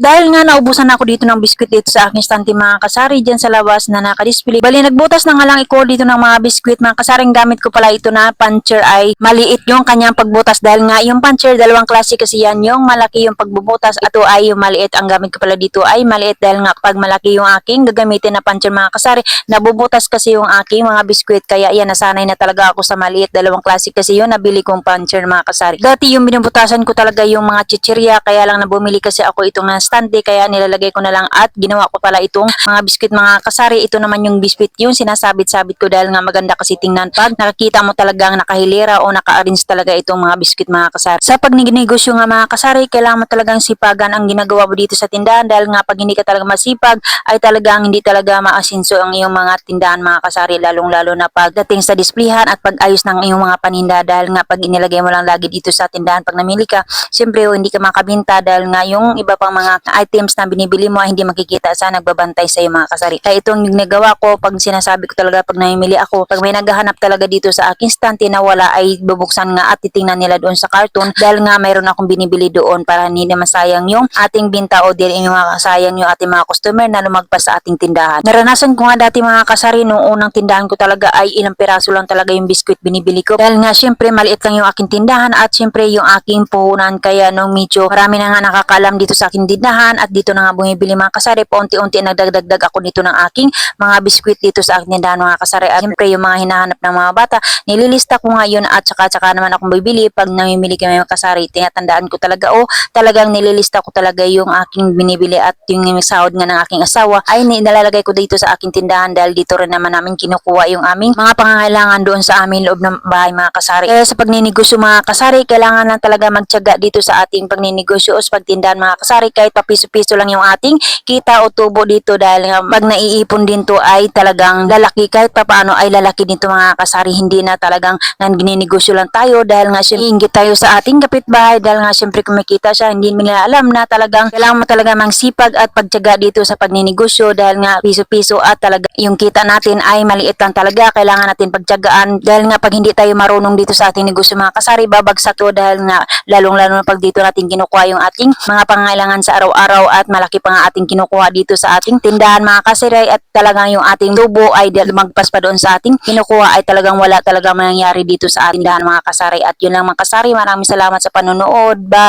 Dahil nga naubusan ako dito ng biskwit dito sa aking stante mga kasari dyan sa labas na nakadisplay. Bali nagbutas na nga lang iko dito ng mga biskwit mga kasaring gamit ko pala ito na puncher ay maliit yung kanyang pagbutas. Dahil nga yung puncher dalawang klase kasi yan. Yung malaki yung pagbubutas ito ay yung maliit. Ang gamit ko pala dito ay maliit. Dahil nga pag malaki yung aking gagamitin na puncher mga kasari nabubutas kasi yung aking mga biskwit. Kaya yan nasanay na talaga ako sa maliit. Dalawang klase kasi yun nabili kong puncher mga kasari. Dati yung binubutasan ko talaga yung mga chichirya kaya lang nabumili kasi ako itong na stante kaya nilalagay ko na lang at ginawa ko pala itong mga biskwit mga kasari. Ito naman yung biskwit yung sinasabit-sabit ko dahil nga maganda kasi tingnan pag nakakita mo talagang nakahilera o naka-arrange talaga itong mga biskwit mga kasari. Sa pagninegosyo nga mga kasari, kailangan mo talagang sipagan ang ginagawa mo dito sa tindahan dahil nga pag hindi ka talaga masipag ay talagang hindi talaga maasinso ang iyong mga tindahan mga kasari lalong-lalo na pagdating sa displayhan at pag-ayos ng iyong mga paninda dahil nga pag inilagay mo lang lagi dito sa tindahan pag namili ka, siyempre oh, hindi ka makabinta dahil nga yung iba pang mga items na binibili mo ay hindi makikita sa nagbabantay sa iyo mga kasari. Kaya itong yung nagawa ko pag sinasabi ko talaga pag namimili ako, pag may naghahanap talaga dito sa aking stante na wala ay bubuksan nga at titingnan nila doon sa karton dahil nga mayroon akong binibili doon para hindi na masayang yung ating binta o din yung mga sayang yung ating mga customer na lumagpas sa ating tindahan. Naranasan ko nga dati mga kasari nung unang tindahan ko talaga ay ilang piraso lang talaga yung biskwit binibili ko dahil nga syempre maliit lang yung aking tindahan at syempre yung aking puhunan kaya nung medyo marami na nga nakakalam dito sa aking tindahan at dito na nga bumibili mga kasari. Paunti-unti nagdagdag ako dito ng aking mga biskwit dito sa aking tindahan mga kasari. At syempre yung mga hinahanap ng mga bata nililista ko ngayon at saka saka naman akong bibili pag namimili kami mga kasari. Tinatandaan ko talaga o talagang nililista ko talaga yung aking binibili at yung sahod nga ng aking asawa ay nilalagay ko dito sa aking tindahan dahil dito rin naman namin kinukuha yung aming mga pangangailangan doon sa aming loob ng bahay mga kasari. Kaya sa pagninegosyo mga kasari, kailangan lang talaga magtiyaga dito sa ating pagninegosyo o sa pagtindahan mga kasari. Kahit pa piso-piso lang yung ating kita o tubo dito dahil nga pag naiipon din to ay talagang lalaki. Kahit pa paano ay lalaki dito mga kasari hindi na talagang nan gininegosyo lang tayo dahil nga syempre ingit tayo sa ating kapitbahay dahil nga syempre kumikita siya hindi nila alam na talagang kailangan mo talaga mang sipag at pagtiyaga dito sa pagninegosyo dahil nga piso-piso at talaga yung kita natin ay maliit lang talaga. Kailangan natin pagtiyagaan dahil nga pag hindi tayo marunong dito sa ating negosyo mga kasari babagsak to dahil nga lalong-lalo na pag dito natin kinukuha yung ating mga pangailangan sa araw-araw at malaki pa nga ating kinukuha dito sa ating tindahan mga kasari at talagang yung ating tubo ay magpas pa doon sa ating kinukuha ay talagang wala talaga mangyayari dito sa ating tindahan mga kasari. At yun lang mga kasari maraming salamat sa panonood. Bye